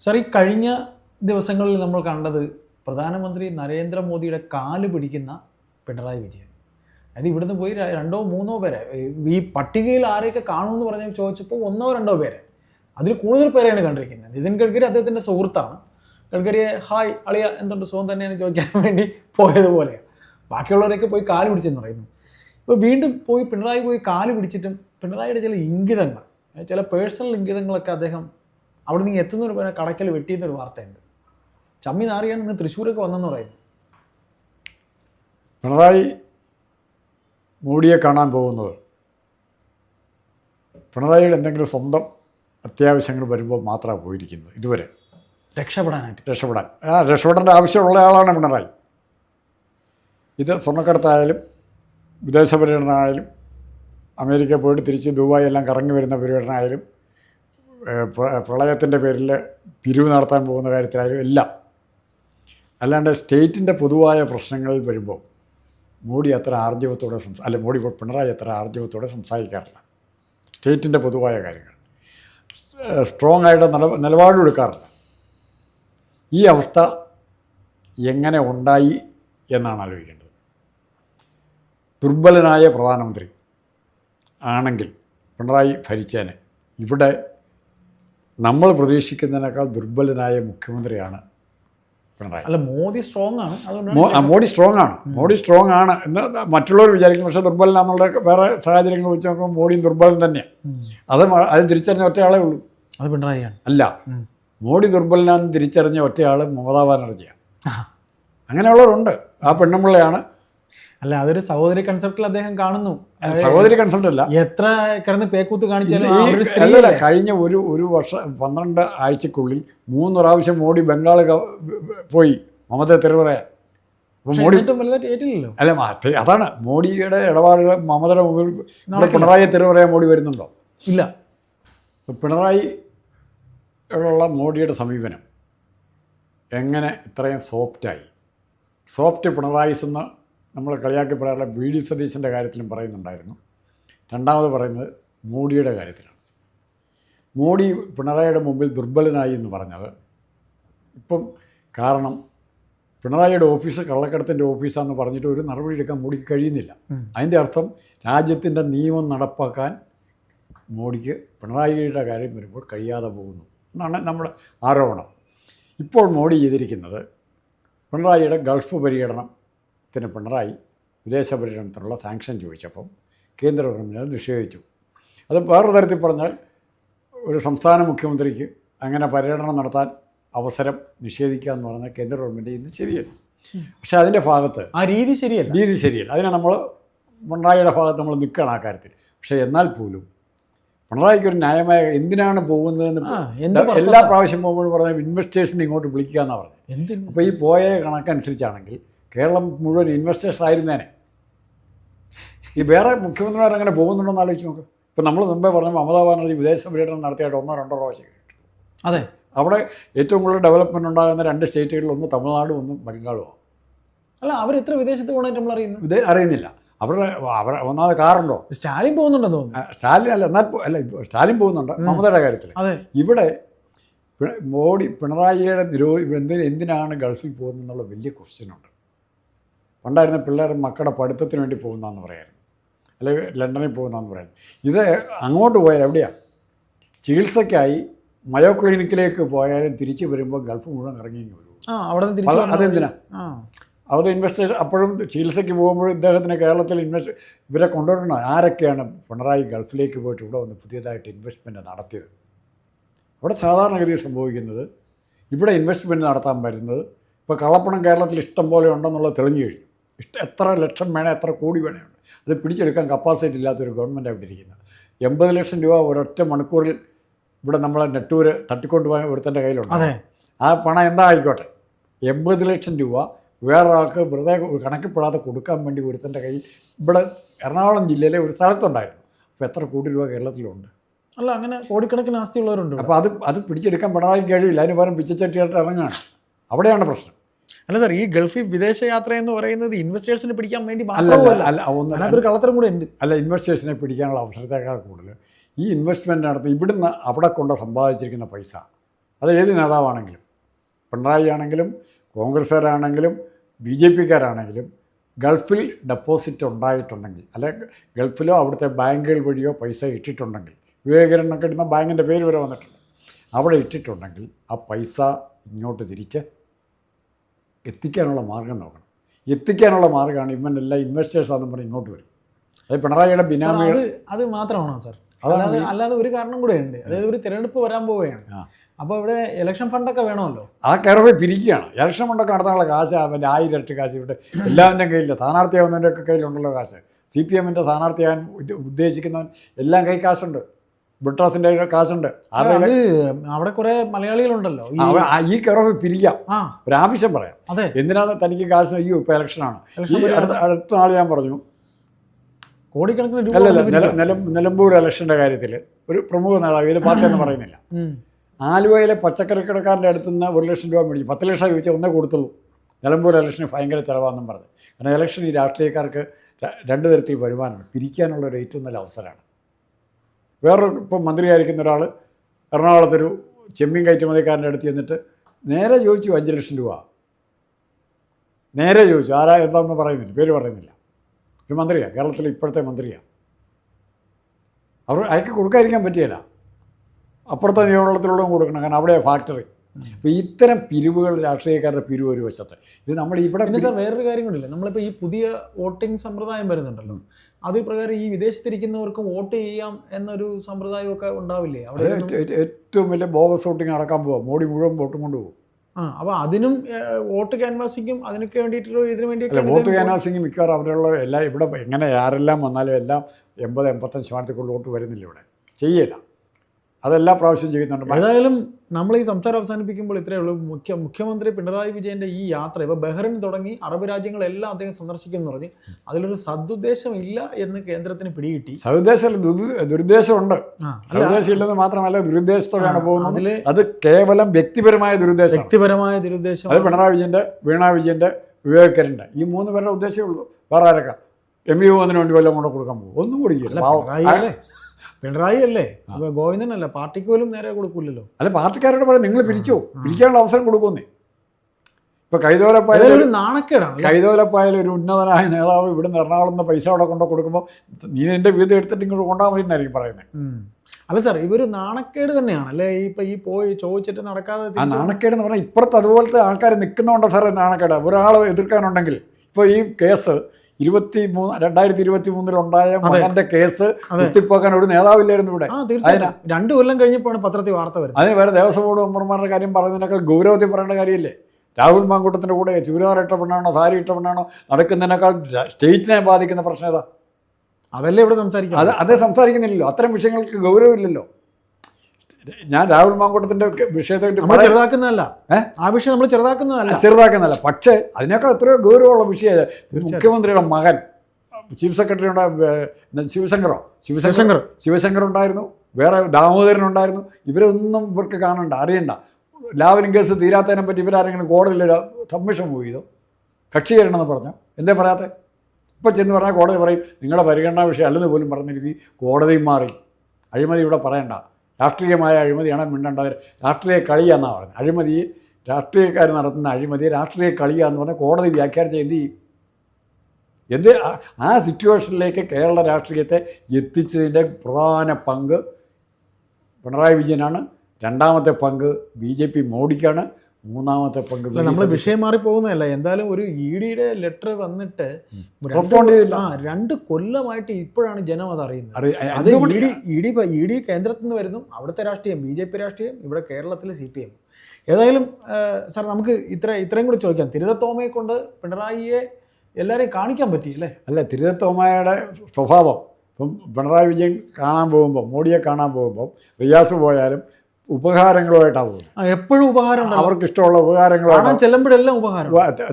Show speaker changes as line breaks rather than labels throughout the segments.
Sir ഈ കഴിഞ്ഞ ദിവസങ്ങളിൽ നമ്മൾ കണ്ടത് പ്രധാനമന്ത്രി നരേന്ദ്രമോദിയുടെ കാൽ പിടിക്കുന്ന പിണറായി വിജയൻ. അത് ഇവിടുന്ന് പോയി രണ്ടോ മൂന്നോ പേരെ ഈ പട്ടികയിൽ ആരെയൊക്കെ കാണുമെന്ന് പറഞ്ഞ് ചോദിച്ചപ്പോൾ ഒന്നോ രണ്ടോ പേരെ. അതിൽ കൂടുതൽ പേരെയാണ് കണ്ടിരിക്കുന്നത്. നിതിൻ ഗഡ്കരി അദ്ദേഹത്തിന്റെ സുഹൃത്താണ്. ഗഡ്കരിയെ ഹായ് അളിയ എന്തുണ്ട്? സുഖം തന്നെയെന്ന് ചോദിക്കാൻ വേണ്ടി പോയതുപോലെയാണ്. ബാക്കിയുള്ളവരൊക്കെ പോയി കാൽ പിടിച്ചെന്ന് പറയുന്നു. ഇപ്പോൾ വീണ്ടും പോയി പിണറായി പോയി കാൽ പിടിച്ചിട്ടും പിണറായിയുടെ ചില ഇംഗിതങ്ങൾ ചില പേഴ്സണൽ ഇംഗിതങ്ങളൊക്കെ അദ്ദേഹം അവിടെ നിന്ന് എത്തുന്നൊരു പോലെ കടക്കൽ വെട്ടിയെന്നൊരു വാർത്തയുണ്ട്. ചമ്മി നാറിയാണ് ഇന്ന് തൃശ്ശൂരൊക്കെ വന്നെന്ന് പറയുന്നു.
പിണറായി മോഡിയെ കാണാൻ പോകുന്നത് പിണറായിയുടെ എന്തെങ്കിലും സ്വന്തം അത്യാവശ്യങ്ങൾ വരുമ്പോൾ മാത്രമാണ് പോയിരിക്കുന്നത് ഇതുവരെ.
രക്ഷപ്പെടാനായിട്ട്.
രക്ഷപ്പെടാൻ. ആ രക്ഷപ്പെടേണ്ട ആവശ്യമുള്ള ആളാണ് പിണറായി. ഇത് സ്വർണക്കടത്തായാലും വിദേശ പര്യടനമായാലും അമേരിക്ക പോയിട്ട് തിരിച്ച് ദുബായി എല്ലാം കറങ്ങി വരുന്ന പര്യടനമായാലും പ്രളയത്തിന്റെ പേരിൽ പിരിവ് നടത്താൻ പോകുന്ന കാര്യത്തിലായാലും എല്ലാം. അല്ലാണ്ട് സ്റ്റേറ്റിന്റെ പൊതുവായ പ്രശ്നങ്ങളിൽ വരുമ്പോൾ മോഡി അത്ര ആർജവത്തോടെ സംസാ അല്ല മോഡി പിണറായി അത്ര ആർജവത്തോടെ സംസാരിക്കാറില്ല. സ്റ്റേറ്റിന്റെ പൊതുവായ കാര്യങ്ങൾ. സ്ട്രോങ് ആയിട്ട് നില നിലപാടെടുക്കാറില്ല ഈ അവസ്ഥ എങ്ങനെ ഉണ്ടായി എന്നാണ് ആലോചിക്കേണ്ടത്. ദുർബലനായ പ്രധാനമന്ത്രി ആണെങ്കിൽ പിണറായി ഭരിച്ചേനെ ഇവിടെ നമ്മൾ പ്രതീക്ഷിക്കുന്നതിനേക്കാൾ ദുർബലനായ മുഖ്യമന്ത്രിയാണ് പിണറായി.
അല്ല മോദി സ്ട്രോങ് ആണ്. അതുകൊണ്ടാണ്
മോ- ആ, മോഡി സ്ട്രോങ് ആണ്. മോഡി സ്ട്രോങ് ആണ് എന്ന് മറ്റുള്ളവർ വിചാരിക്കും പക്ഷേ ദുർബലനാന്നുള്ള വേറെ സാഹചര്യങ്ങൾ വെച്ച് നോക്കുമ്പോൾ മോഡിയും ദുർബലൻ തന്നെയാണ്. അത് അത് തിരിച്ചറിഞ്ഞ ഒറ്റയാളേ ഉള്ളൂ.
അത് പിണറായിയാണ്.
അല്ല. മോഡി ദുർബലനാന്ന് തിരിച്ചറിഞ്ഞ ഒറ്റയാൾ മമതാ ബാനർജിയാണ്. അങ്ങനെയുള്ളവരുണ്ട്. ആ പെണ്ണുമ്പിള്ളയാണ്.
അല്ല അതൊരു സഹോദരി കൺസെപ്റ്റിൽ അദ്ദേഹം കാണുന്നു.
സഹോദരി കൺസെപ്റ്റ് അല്ല.
എത്ര കിടന്ന് പേക്കൂത്ത് കാണിച്ചാലും
കഴിഞ്ഞ ഒരു ഒരു വർഷം പന്ത്രണ്ട് ആഴ്ചക്കുള്ളിൽ മൂന്ന് പ്രാവശ്യം മോഡി ബംഗാൾ പോയി. മമത
തെരുവറ.
മോഡി
ഏറ്റില്ലല്ലോ?
അല്ല അതാണ്. മോഡിയുടെ ഇടപാടുകൾ മമതയുടെ മുമ്പിൽ പിണറായി തെരുവറയാൻ മോഡി വരുന്നുണ്ടോ?
ഇല്ല.
പിണറായി ഉള്ള മോഡിയുടെ സമീപനം എങ്ങനെ ഇത്രയും സോഫ്റ്റായി? സോഫ്റ്റ് പിണറായിസ് എന്ന് നമ്മൾ കളിയാക്കി പറയാറുള്ള ബി ഡി സതീശന്റെ കാര്യത്തിലും പറയുന്നുണ്ടായിരുന്നു. രണ്ടാമത് പറയുന്നത് മോഡിയുടെ കാര്യത്തിലാണ്. മോഡി പിണറായിയുടെ മുമ്പിൽ ദുർബലനായി എന്ന് പറഞ്ഞത് ഇപ്പം കാരണം പിണറായിയുടെ ഓഫീസ് കള്ളക്കടത്തിന്റെ ഓഫീസാണെന്ന് പറഞ്ഞിട്ട് ഒരു നടപടി എടുക്കാൻ മോഡിക്ക് കഴിയുന്നില്ല. അതിന്റെ അർത്ഥം രാജ്യത്തിന്റെ നിയമം നടപ്പാക്കാൻ മോഡിക്ക് പിണറായിയുടെ കാര്യം വരുമ്പോൾ കഴിയാതെ പോകുന്നു എന്നാണ് നമ്മുടെ ആരോപണം. ഇപ്പോൾ മോഡി ചെയ്തിരിക്കുന്നത് പിണറായിയുടെ ഗൾഫ് പര്യടനത്തിന് പിണറായി വിദേശ പര്യടനത്തിനുള്ള സാങ്ഷൻ ചോദിച്ചപ്പം കേന്ദ്ര ഗവൺമെന്റ് നിഷേധിച്ചു. അത് വേറൊരു തരത്തിൽ പറഞ്ഞാൽ ഒരു സംസ്ഥാന മുഖ്യമന്ത്രിക്ക് അങ്ങനെ പര്യടനം നടത്താൻ അവസരം നിഷേധിക്കുക എന്ന് പറഞ്ഞാൽ കേന്ദ്ര ഗവൺമെന്റ് ഇന്ന് ശരിയല്ല. പക്ഷെ അതിന്റെ ഭാഗത്ത്
ആ രീതി ശരിയല്ല.
രീതി ശരിയല്ല. അതിനെ നമ്മൾ പിണറായിയുടെ ഭാഗത്ത് നമ്മൾ നിൽക്കണം ആ കാര്യത്തിൽ. പക്ഷേ എന്നാൽ പോലും പിണറായിക്ക് ഒരു ന്യായമായ എന്തിനാണ് പോകുന്നതെന്ന് എല്ലാ പ്രാവശ്യം പോകുമ്പോഴും പറഞ്ഞാൽ ഇൻവെസ്റ്റേഴ്സിനെ ഇങ്ങോട്ട് വിളിക്കുക എന്നാണ് പറഞ്ഞത്. അപ്പോൾ ഈ പോയ കണക്കനുസരിച്ചാണെങ്കിൽ കേരളം മുഴുവൻ ഇൻവെസ്റ്റേഴ്സ് ആയിരുന്നേനെ. ഈ വേറെ മുഖ്യമന്ത്രിമാർ അങ്ങനെ പോകുന്നുണ്ടെന്ന് ആലോചിച്ച് നോക്ക്. ഇപ്പം നമ്മൾ മുമ്പേ പറഞ്ഞ മമതാ ബാനർജി വിദേശ പര്യടനം നടത്തിയായിട്ട് ഒന്നോ രണ്ടോ പ്രാവശ്യം കേട്ടു.
അതെ.
അവിടെ ഏറ്റവും കൂടുതൽ ഡെവലപ്മെന്റ് ഉണ്ടാകുന്ന രണ്ട് സ്റ്റേറ്റുകളിൽ ഒന്ന് തമിഴ്നാടും ഒന്ന് ബംഗാളുമാണ്.
അല്ല അവർ എത്ര വിദേശത്ത് പോകണമായിട്ട് നമ്മൾ അറിയുന്നു
ഇത് അറിയുന്നില്ല. അവരുടെ അവർ ഒന്നാമത് കാറുണ്ടോ?
സ്റ്റാലിൻ പോകുന്നുണ്ടെന്ന് തോന്നുന്നു.
സ്റ്റാലിൻ അല്ല എന്നാൽ അല്ല സ്റ്റാലിൻ പോകുന്നുണ്ട്. മമതയുടെ കാര്യത്തിൽ
അതെ.
ഇവിടെ മോഡി പിണറായിയുടെ നിരോ എന്തിന് എന്തിനാണ് ഗൾഫിൽ പോകുന്നതെന്നുള്ള വലിയ ക്വസ്റ്റ്യനുണ്ട് പണ്ടായിരുന്ന പിള്ളേർ മക്കളുടെ പഠിത്തത്തിന് വേണ്ടി പോകുന്നതെന്ന് പറയായിരുന്നു. അല്ലെങ്കിൽ ലണ്ടനിൽ പോകുന്നതെന്ന് പറയാൻ ഇത് അങ്ങോട്ട് പോയാൽ എവിടെയാണ് ചികിത്സയ്ക്കായി മയോ ക്ലിനിക്കിലേക്ക് പോയാലും തിരിച്ചു വരുമ്പോൾ ഗൾഫ് മുഴുവൻ ഇറങ്ങി വരും. അതെന്തിനാ? അവർ ഇൻവെസ്റ്റേഷൻ അപ്പോഴും ചികിത്സയ്ക്ക് പോകുമ്പോഴും ഇദ്ദേഹത്തിന് കേരളത്തിൽ ഇൻവെസ്റ്റ് ഇവരെ കൊണ്ടുവരണം. ആരൊക്കെയാണ് പിണറായി ഗൾഫിലേക്ക് പോയിട്ട് ഇവിടെ വന്ന് പുതിയതായിട്ട് ഇൻവെസ്റ്റ്മെന്റ് നടത്തിയത്? അവിടെ സാധാരണഗതിയിൽ സംഭവിക്കുന്നത് ഇവിടെ ഇൻവെസ്റ്റ്മെന്റ് നടത്താൻ വരുന്നത് ഇപ്പോൾ കള്ളപ്പണം കേരളത്തിൽ ഇഷ്ടം പോലെ ഉണ്ടെന്നുള്ളത് തെളിഞ്ഞു കഴിഞ്ഞു. ഇഷ്ട എത്ര ലക്ഷം വേണേ എത്ര കോടി വേണേ ഉണ്ട് അത് പിടിച്ചെടുക്കാൻ കപ്പാസിറ്റി ഇല്ലാത്തൊരു ഗവൺമെന്റ് അവിടെ ഇരിക്കുന്നത്. എൺപത് ലക്ഷം രൂപ ഒരൊറ്റ മണിക്കൂറിൽ ഇവിടെ നമ്മളെ നെട്ടൂര് തട്ടിക്കൊണ്ടുപോകാൻ ഒരുത്തന്റെ കയ്യിലുണ്ട്.
അതെ.
ആ പണം എന്താ ആയിക്കോട്ടെ എൺപത് ലക്ഷം രൂപ വേറൊരാൾക്ക് വെറുതെ കണക്കിപ്പെടാതെ കൊടുക്കാൻ വേണ്ടി ഒരുത്തന്റെ കയ്യിൽ ഇവിടെ എറണാകുളം ജില്ലയിലെ ഒരു സ്ഥലത്തുണ്ടായിരുന്നു. അപ്പോൾ എത്ര കോടി രൂപ കേരളത്തിലുണ്ട്?
അല്ല അങ്ങനെ കോടിക്കണക്കിന് ആസ്തിയുള്ളവരുണ്ട് ഉള്ളവരുണ്ട്
അപ്പോൾ അത് അത് പിടിച്ചെടുക്കാൻ പിണറായി കഴിയില്ല അതിന് പകരം പിച്ചച്ചട്ടിയായിട്ട് ഇറങ്ങുകയാണ്. അവിടെയാണ് പ്രശ്നം.
അല്ല സാർ ഈ ഗൾഫിൽ വിദേശ യാത്ര എന്ന് പറയുന്നത് ഇൻവെസ്റ്റേഴ്സിനെ പിടിക്കാൻ വേണ്ടി മാത്രമല്ല
അല്ല ഒന്ന്
അതിനകത്തൊരു കളത്തരം കൂടെ ഉണ്ട്.
അല്ല ഇൻവെസ്റ്റേഴ്സിനെ പിടിക്കാനുള്ള അവസരത്തേക്കാൾ കൂടുതൽ. ഈ ഇൻവെസ്റ്റ്മെന്റ് നടത്തി ഇവിടുന്ന് അവിടെ കൊണ്ട് സമ്പാദിച്ചിരിക്കുന്ന പൈസ അത് ഏത് നേതാവാണെങ്കിലും പിണറായി ആണെങ്കിലും കോൺഗ്രസ്സുകാരാണെങ്കിലും ബി ജെ പിക്കാരാണെങ്കിലും ഗൾഫിൽ ഡെപ്പോസിറ്റ് ഉണ്ടായിട്ടുണ്ടെങ്കിൽ അല്ലെ ഗൾഫിലോ അവിടുത്തെ ബാങ്കുകൾ വഴിയോ പൈസ ഇട്ടിട്ടുണ്ടെങ്കിൽ വിവേകരണം ഇടുന്ന ബാങ്കിന്റെ പേര് വരെ വന്നിട്ടുണ്ട്. അവിടെ ഇട്ടിട്ടുണ്ടെങ്കിൽ ആ പൈസ ഇങ്ങോട്ട് തിരിച്ച് എത്തിക്കാനുള്ള മാർഗം നോക്കണം. എത്തിക്കാനുള്ള മാർഗമാണ് ഇവനെല്ലാം ഇൻവെസ്റ്റേഴ്സാണെന്ന് പറഞ്ഞ് ഇങ്ങോട്ട് വരും. അത് പിണറായിയുടെ ബിനാമി
അത് അത് മാത്രമാണോ സാർ? അല്ലാതെ അല്ലാതെ ഒരു കാരണം കൂടെ ഉണ്ട്. അതായത് ഒരു തിരഞ്ഞെടുപ്പ് വരാൻ പോവുകയാണ്. അപ്പോൾ ഇവിടെ ഇലക്ഷൻ ഫണ്ടൊക്കെ വേണമല്ലോ?
ആ കയറവേ പിരിക്കുകയാണ്. ഇലക്ഷൻ ഫണ്ടൊക്കെ നടത്താനുള്ള കാശ് അവന്റെ ആയിരം ഇരട്ടി കാശ് ഇവിടെ എല്ലാവന്റെ കയ്യില്ല സ്ഥാനാർത്ഥിയാവുന്നതിന്റെ ഒക്കെ കയ്യിലുണ്ടല്ലോ കാശ്. സി പി എമ്മിന്റെ സ്ഥാനാർത്ഥിയാകാൻ ഉദ്ദേശിക്കുന്നവൻ എല്ലാം കൈ കാശുണ്ട്. ബ്രിട്ടാസിന്റെ കാശുണ്ട്.
അത് അവിടെ കുറെ മലയാളികളുണ്ടല്ലോ. ഈ
കിറവ് പിരിക്കാം.
ആ.
ഒരാവശ്യം പറയാം. എന്തിനാണ് തനിക്ക് കാശ് അയ്യോ ഇപ്പൊ ഇലക്ഷനാണ് അടുത്ത നാൾ ഞാൻ പറഞ്ഞു.
കോടിക്കണക്കിന്
അല്ലല്ല നില. നിലമ്പൂർ ഇലക്ഷന്റെ കാര്യത്തിൽ ഒരു പ്രമുഖ നേതാവ് ഇതിൽ പാർട്ടി എന്ന് പറയുന്നില്ല. ആലുവയിലെ പച്ചക്കറി കടക്കാരന്റെ അടുത്ത് നിന്ന് ഒരു ലക്ഷം രൂപ മേടിച്ചു. പത്ത് ലക്ഷം ചോദിച്ചാൽ ഒന്നേ കൊടുത്തുള്ളൂ. നിലമ്പൂർ ഇലക്ഷന് ഭയങ്കര ചിലവാണെന്നും പറഞ്ഞു. കാരണം ഇലക്ഷൻ ഈ രാഷ്ട്രീയക്കാർക്ക് രണ്ടു രണ്ട് തരത്തിൽ വരുമാനമാണ്. പിരിക്കാനുള്ള ഒരു ഏറ്റവും നല്ല അവസരമാണ്. വേറൊരു ഇപ്പം മന്ത്രിയായിരിക്കുന്ന ഒരാൾ എറണാകുളത്തൊരു ചെമ്മീൻ കയറ്റുമതിക്കാരന്റെ അടുത്ത് ചെന്നിട്ട് നേരെ ചോദിച്ചു അഞ്ച് ലക്ഷം രൂപ. നേരെ ചോദിച്ചു. ആരാ എന്താണെന്ന് പറയുന്നില്ല. പേര് പറയുന്നില്ല. ഒരു മന്ത്രിയാണ് കേരളത്തിലെ ഇപ്പോഴത്തെ മന്ത്രിയാണ് അവർ അയക്ക് കൊടുക്കാതിരിക്കാൻ പറ്റിയല്ല. അപ്പുറത്തെ നിയമവെള്ളത്തിലുള്ളതും കൊടുക്കണം. കാരണം അവിടെ ഫാക്ടറി അപ്പോൾ ഇത്തരം പിരിവുകൾ രാഷ്ട്രീയക്കാരുടെ പിരിവ് ഒരു വശത്ത്. ഇത് നമ്മൾ ഇവിടെ
പിന്നെ സാർ വേറൊരു കാര്യം കൂടില്ല നമ്മളിപ്പോൾ ഈ പുതിയ വോട്ടിംഗ് സമ്പ്രദായം വരുന്നുണ്ടല്ലോ. അത് പ്രകാരം ഈ വിദേശത്തിരിക്കുന്നവർക്ക് വോട്ട് ചെയ്യാം എന്നൊരു സമ്പ്രദായമൊക്കെ ഉണ്ടാവില്ലേ? അവിടെ
ഏറ്റവും വലിയ ബോഗസ് വോട്ടിംഗ് നടക്കാൻ പോവാം. മോഡി മുഴുവൻ വോട്ടും കൊണ്ടുപോകും.
ആ അപ്പോൾ അതിനും വോട്ട് ക്യാൻവാസിങ്ങും അതിനൊക്കെ വേണ്ടിയിട്ടുള്ള ഇതിനു
വേണ്ടി
വേണ്ടിയൊക്കെ
വോട്ട് ക്യാൻവാസിങ് മിക്കവാറും അവരുള്ള എല്ലാം ഇവിടെ എങ്ങനെ ആരെല്ലാം വന്നാലും എല്ലാം എൺപത് എൺപത്തഞ്ച് ശതമാനത്തിൽ കൂടുതൽ വോട്ട് വരുന്നില്ല ഇവിടെ. ചെയ്യില്ല. അതെല്ലാ പ്രാവശ്യം ചെയ്യുന്നുണ്ട്.
ഏതായാലും നമ്മൾ ഈ സംസാരം അവസാനിപ്പിക്കുമ്പോൾ ഇത്രയേ ഉള്ളൂ. മുഖ്യ മുഖ്യമന്ത്രി പിണറായി വിജയന്റെ ഈ യാത്ര ഇപ്പോൾ ബഹ്റിൻ തുടങ്ങി അറബ് രാജ്യങ്ങളെല്ലാം അദ്ദേഹം സന്ദർശിക്കുന്നു പറഞ്ഞ്. അതിലൊരു സദുദ്ദേശം ഇല്ല എന്ന് കേന്ദ്രത്തിന് പിടികിട്ടി.
സദുദ്ദേശം ദുരുദ്ദേശമുണ്ട്. സദുദ്ദേശം ഇല്ലെന്ന് മാത്രമല്ല ദുരുദ്ദേശത്തോടെയാണ് പോകുന്നത്. അത് കേവലം വ്യക്തിപരമായ ദുരുദ്ദേശം
വ്യക്തിപരമായ ദുരുദ്ദേശം
അത് പിണറായി വിജയന്റെ വീണ വിജയന്റെ വിവേകരന്റെ ഈ മൂന്ന് പേരുടെ ഉദ്ദേശമേ ഉള്ളൂ. വേറെ ആരൊക്കെ? എം യു പോകുന്നതിന് വേണ്ടി വല്ലതും കൊണ്ട് കൊടുക്കാൻ പോകും. ഒന്നും കൂടി
പിണറായി അല്ലേ? അപ്പൊ പാർട്ടിക്ക് പോലും നേരെ കൊടുക്കൂലല്ലോ.
അല്ല പാർട്ടിക്കാരോട് പറയാം നിങ്ങൾ പിരിച്ചോ? പിരിക്കാനുള്ള അവസരം കൊടുക്കുന്നേ ഇപ്പൊ കൈതോലപ്പായാലും
ഒരു നാണക്കേടാണ്?
കൈതോലപ്പായാലും ഒരു ഉന്നതനായ നേതാവ് ഇവിടുന്ന് എറണാകുളം നിന്ന് പൈസ അവിടെ കൊണ്ടു കൊടുക്കുമ്പോൾ നീ നിന്റെ വീട് എടുത്തിട്ട് ഇങ്ങോട്ട് കൊണ്ടാൽ മതി എന്നായിരിക്കും പറയുന്നത്
അല്ല സാർ ഇവർ നാണക്കേട് തന്നെയാണ് അല്ലേ? ഇപ്പൊ ഈ പോയി ചോദിച്ചിട്ട് നടക്കാതെ
നാണക്കേട് എന്ന് പറഞ്ഞാൽ ഇപ്പുറത്ത് അതുപോലത്തെ ആൾക്കാർ നിൽക്കുന്നോണ്ടോ സാറേ? നാണക്കേട്. ഒരാളെ എതിർക്കാനുണ്ടെങ്കിൽ. ഇപ്പോൾ ഈ കേസ് ഇരുപത്തി മൂന്ന് രണ്ടായിരത്തി ഇരുപത്തി മൂന്നിലുണ്ടായ മകന്റെ കേസ്. കുത്തിപ്പോക്കാൻ ഒരു നേതാവില്ലായിരുന്നു ഇവിടെ.
രണ്ടു കൊല്ലം കഴിഞ്ഞപ്പോഴാണ് പത്രത്തിൽ വാർത്ത വരുന്നത്.
അതിന് വേറെ ദേവസ്വം ബോർഡ് മെമ്പർമാരുടെ കാര്യം പറയുന്നതിനേക്കാൾ ഗൗരവത്തിൽ പറയേണ്ട കാര്യമില്ലേ? രാഹുൽ മാങ്കൂട്ടത്തിന്റെ കൂടെ ചുരിദാർ ഇട്ട പെണ്ണാണോ സാരി ഇട്ട പെണ്ണാണോ നടക്കുന്നതിനേക്കാൾ സ്റ്റേറ്റിനെ ബാധിക്കുന്ന പ്രശ്നം ഏതാ?
അതല്ലേ ഇവിടെ സംസാരിക്കുന്നത്.
അത് അത് സംസാരിക്കുന്നില്ലല്ലോ. അത്തരം വിഷയങ്ങൾക്ക് ഗൗരവമില്ലല്ലോ. ഞാൻ രാഹുൽ മാങ്കോട്ടത്തിന്റെ വിഷയത്തെ
നമ്മൾ ചെറുതാക്കുന്നതല്ല. ആ വിഷയം നമ്മൾ ചെറുതാക്കുന്നതല്ല.
ചെറുതാക്കുന്നല്ല പക്ഷേ അതിനേക്കാൾ എത്രയോ ഗൗരവമുള്ള വിഷയമാണ് മുഖ്യമന്ത്രിയുടെ മകൻ ചീഫ് സെക്രട്ടറിയുടെ ശിവശങ്കറോ? ശിവശങ്കർ
ശിവശങ്കർ.
ശിവശങ്കർ ഉണ്ടായിരുന്നു. വേറെ ദാമോദരൻ ഉണ്ടായിരുന്നു. ഇവരൊന്നും ഇവർക്ക് കാണണ്ട അറിയണ്ട. ലാവലിൻ കേസ് തീരാത്തതിനെ പറ്റി ഇവരാരെങ്കിലും കോടതിയിൽ സബ്മിഷൻ മൂവ് ചെയ്തോ കക്ഷി ചേരണമെന്ന് പറഞ്ഞു? എന്തേ പറയാത്തെ? ഇപ്പം ചെന്ന് പറഞ്ഞാൽ കോടതി പറയും നിങ്ങളുടെ പരിഗണനാ വിഷയം അല്ലെന്ന് പോലും പറഞ്ഞിരിക്കും കോടതി മാറി. അഴിമതി ഇവിടെ പറയണ്ട. രാഷ്ട്രീയമായ അഴിമതിയാണ് മിണ്ടേണ്ടത് രാഷ്ട്രീയ കളിയാണെന്നാണ് പറഞ്ഞത് അഴിമതി രാഷ്ട്രീയക്കാർ നടത്തുന്ന അഴിമതി രാഷ്ട്രീയ കളിയാന്ന് പറഞ്ഞാൽ കോടതി വ്യാഖ്യാനം എന്ത് ചെയ്യും എന്ത് ആ സിറ്റുവേഷനിലേക്ക് കേരള രാഷ്ട്രീയത്തെ എത്തിച്ചതിന്റെ പ്രധാന പങ്ക് പിണറായി വിജയനാണ്. രണ്ടാമത്തെ പങ്ക് ബി ജെ പി മോഡിക്കാണ്. മൂന്നാമത്തെ പങ്ക്
നമ്മൾ വിഷയം മാറി പോകുന്നതല്ല എന്തായാലും ഒരു ഇ ഡിയുടെ ലെറ്റർ വന്നിട്ട് രണ്ട് ആ രണ്ട് കൊല്ലമായിട്ട് ഇപ്പോഴാണ് ജനം അത് അറിയുന്നത്.
അറി-
അത് E D E D E D കേന്ദ്രത്തിൽ നിന്ന് വരുന്നു അവിടുത്തെ രാഷ്ട്രീയം ബി ജെ പി രാഷ്ട്രീയം ഇവിടെ കേരളത്തിലെ സി പി എം. ഏതായാലും സാർ നമുക്ക് ഇത്ര ഇത്രയും കൂടി ചോദിക്കാം. തിരുതത്തോമയെ കൊണ്ട് പിണറായിയെ എല്ലാവരെയും കാണിക്കാൻ പറ്റി അല്ലേ?
അല്ല തിരുതത്തോമയുടെ സ്വഭാവം. ഇപ്പം പിണറായി വിജയൻ കാണാൻ പോകുമ്പോൾ മോഡിയെ കാണാൻ പോകുമ്പോൾ റിയാസ് പോയാലും ഉപകാരങ്ങളുമായിട്ടാണ് പോകുന്നത്
എപ്പോഴും ഉപകാരം
അവർക്ക് ഇഷ്ടമുള്ള ഉപകാരങ്ങളാണ്
ചെല്ലുമ്പോഴെല്ലാം ഉപകാരം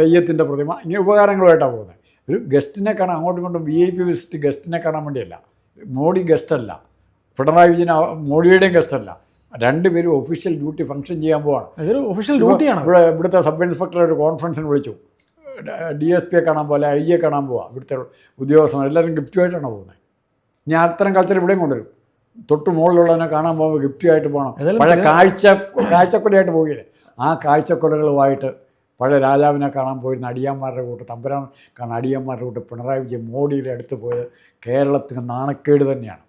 തെയ്യത്തിന്റെ പ്രതിമ ഇങ്ങനെ ഉപകാരങ്ങളുമായിട്ടാണ് പോകുന്നത്. ഒരു ഗസ്റ്റിനെ കാണാൻ അങ്ങോട്ടും ഇങ്ങോട്ടും വി ഐ പി വിസിറ്റ് ഗസ്റ്റിനെ കാണാൻ വേണ്ടിയല്ല. മോഡി ഗസ്റ്റ് അല്ല പിണറായി വിജയൻ മോഡിയുടെയും ഗസ്റ്റല്ല. രണ്ടുപേരും ഒഫീഷ്യൽ ഡ്യൂട്ടി ഫംഗ്ഷൻ ചെയ്യാൻ പോവാണ്.
ഇതൊരു ഒഫീഷ്യൽ ഡ്യൂട്ടിയാണ്
ഇവിടെ ഇവിടുത്തെ സബ് ഇൻസ്പെക്ടർ ഒരു കോൺഫറൻസിന് വിളിച്ചു. ഡി എസ് പിയെ കാണാൻ പോലെ ഐ ജിയെ കാണാൻ പോവാം. ഇവിടുത്തെ ഉദ്യോഗസ്ഥർ എല്ലാവരും ഗിഫ്റ്റുമായിട്ടാണ് പോകുന്നത്. ഞാൻ അത്തരം കൾച്ചർ ഇവിടെയും കൊണ്ടുവരും. തൊട്ട് മുകളിലുള്ളവനെ കാണാൻ പോകുമ്പോൾ ഗിഫ്റ്റിയായിട്ട് പോകണം. പഴയ കാഴ്ച കാഴ്ചക്കൊലയായിട്ട് പോകില്ലേ ആ കാഴ്ചക്കൊലകളുമായിട്ട് പഴയ രാജാവിനെ കാണാൻ പോയിരുന്ന അടിയന്മാരുടെ കൂട്ട് തമ്പുരാൻ കാണാൻ അടിയന്മാരുടെ കൂട്ട് പിണറായി വിജയൻ മോഡിയുടെ അടുത്ത് പോയത് കേരളത്തിന് നാണക്കേട് തന്നെയാണ്.